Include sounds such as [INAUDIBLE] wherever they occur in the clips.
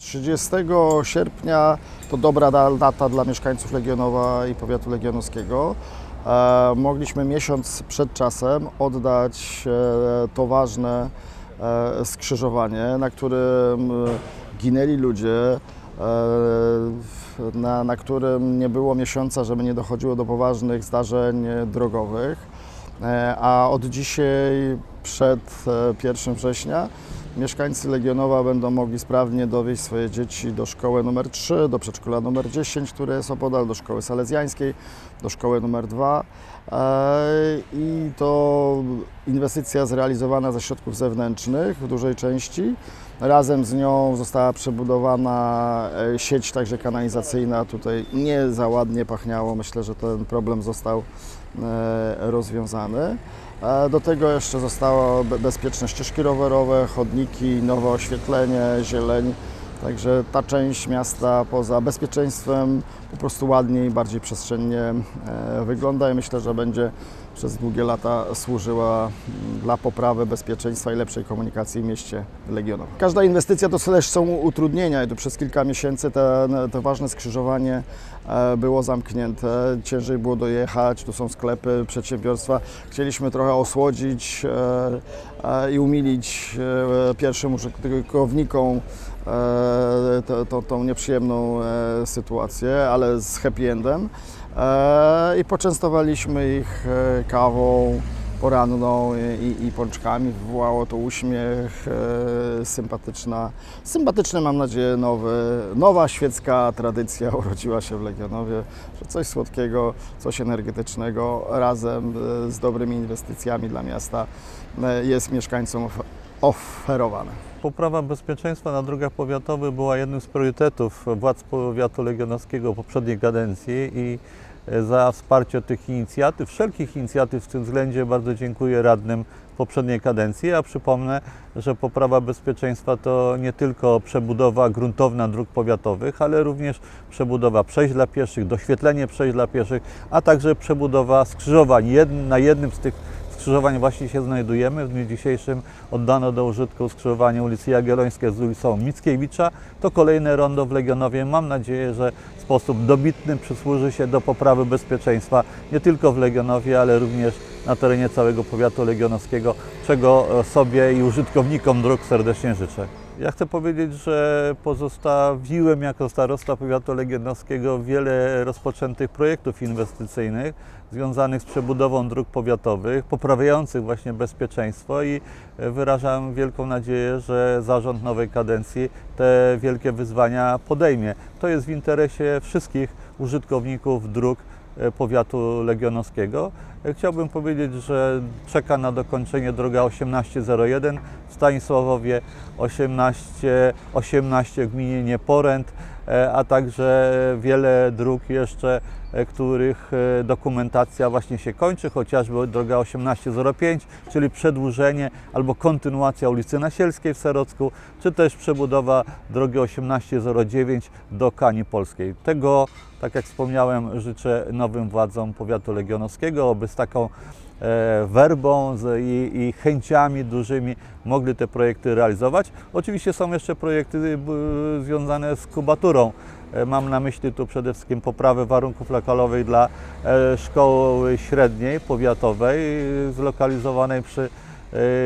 30 sierpnia to dobra da- data dla mieszkańców Legionowa i powiatu legionowskiego. E, mogliśmy miesiąc przed czasem oddać e, to ważne e, skrzyżowanie, na którym ginęli ludzie, na, na którym nie było miesiąca, żeby nie dochodziło do poważnych zdarzeń drogowych. A od dzisiaj, przed e, 1 września, mieszkańcy Legionowa będą mogli sprawnie dowieźć swoje dzieci do szkoły numer 3, do przedszkola numer 10, które jest opodal, do szkoły salezjańskiej, do szkoły numer 2. E, I to inwestycja zrealizowana ze środków zewnętrznych w dużej części. Razem z nią została przebudowana e, sieć także kanalizacyjna. Tutaj nie za ładnie pachniało. Myślę, że ten problem został e, rozwiązany. Do tego jeszcze zostało be- bezpieczne ścieżki rowerowe, chodniki, nowe oświetlenie, zieleń. Także ta część miasta poza bezpieczeństwem po prostu ładniej, bardziej przestrzennie e, wygląda i myślę, że będzie przez długie lata służyła mm, dla poprawy bezpieczeństwa i lepszej komunikacji w mieście Legionowa. Każda inwestycja to też są utrudnienia i tu przez kilka miesięcy to ważne skrzyżowanie e, było zamknięte, ciężej było dojechać, tu są sklepy, przedsiębiorstwa. Chcieliśmy trochę osłodzić e, e, i umilić pierwszym użytkownikom to, to, tą nieprzyjemną sytuację, ale z happy endem. E, I poczęstowaliśmy ich e, kawą poranną i, i, pączkami. Wywołało to uśmiech, e, sympatyczna, sympatyczny mam nadzieję nowy, nowa świecka tradycja [LAUGHS] urodziła się w Legionowie, że coś słodkiego, coś energetycznego razem z dobrymi inwestycjami dla miasta jest mieszkańcom oferowane. Poprawa bezpieczeństwa na drogach powiatowych była jednym z priorytetów władz powiatu legionowskiego poprzedniej kadencji i e, za wsparcie tych inicjatyw, wszelkich inicjatyw w tym względzie bardzo dziękuję radnym poprzedniej kadencji, a przypomnę, że poprawa bezpieczeństwa to nie tylko przebudowa gruntowna dróg powiatowych, ale również przebudowa przejść dla pieszych, doświetlenie przejść dla pieszych, a także przebudowa skrzyżowań. Na jednym z tych skrzyżowań właśnie się znajdujemy. W dniu dzisiejszym oddano do użytku skrzyżowanie ulicy Jagiellońskiej z ulicą Mickiewicza. To kolejne rondo w Legionowie. Mam nadzieję, że w sposób dobitny przysłuży się do poprawy bezpieczeństwa nie tylko w Legionowie, ale również na terenie całego powiatu legionowskiego, czego sobie i użytkownikom dróg serdecznie życzę. Ja chcę powiedzieć, że pozostawiłem jako starosta powiatu legionowskiego wiele rozpoczętych projektów inwestycyjnych związanych z przebudową dróg powiatowych, poprawiających właśnie bezpieczeństwo i wyrażam wielką nadzieję, że zarząd nowej kadencji te wielkie wyzwania podejmie. To jest w interesie wszystkich użytkowników dróg powiatu legionowskiego. E, Chciałbym powiedzieć, że czeka na dokończenie droga 1801 w Stanisławowie, 18, 18 w gminie Nieporęt, e, a także wiele dróg jeszcze, e, których e, dokumentacja właśnie się kończy, chociażby droga 1805, czyli przedłużenie albo kontynuacja ulicy Nasielskiej w Serocku, czy też przebudowa drogi 1809 do Kani Polskiej. Tego, tak jak wspomniałem, życzę nowym władzom powiatu legionowskiego, aby z taką e, werbą z, i, i chęciami dużymi mogli te projekty realizować. Oczywiście są jeszcze projekty b, związane z kubaturą. E, Mam na myśli tu przede wszystkim poprawę warunków lokalowych dla e, szkoły średniej powiatowej e, zlokalizowanej przy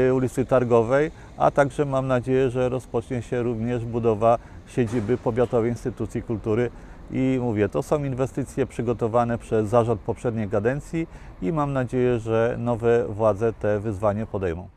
e, ulicy Targowej, a także mam nadzieję, że rozpocznie się również budowa siedziby Powiatowej Instytucji Kultury i mówię, to są inwestycje przygotowane przez zarząd poprzedniej kadencji i mam nadzieję, że nowe władze te wyzwanie podejmą.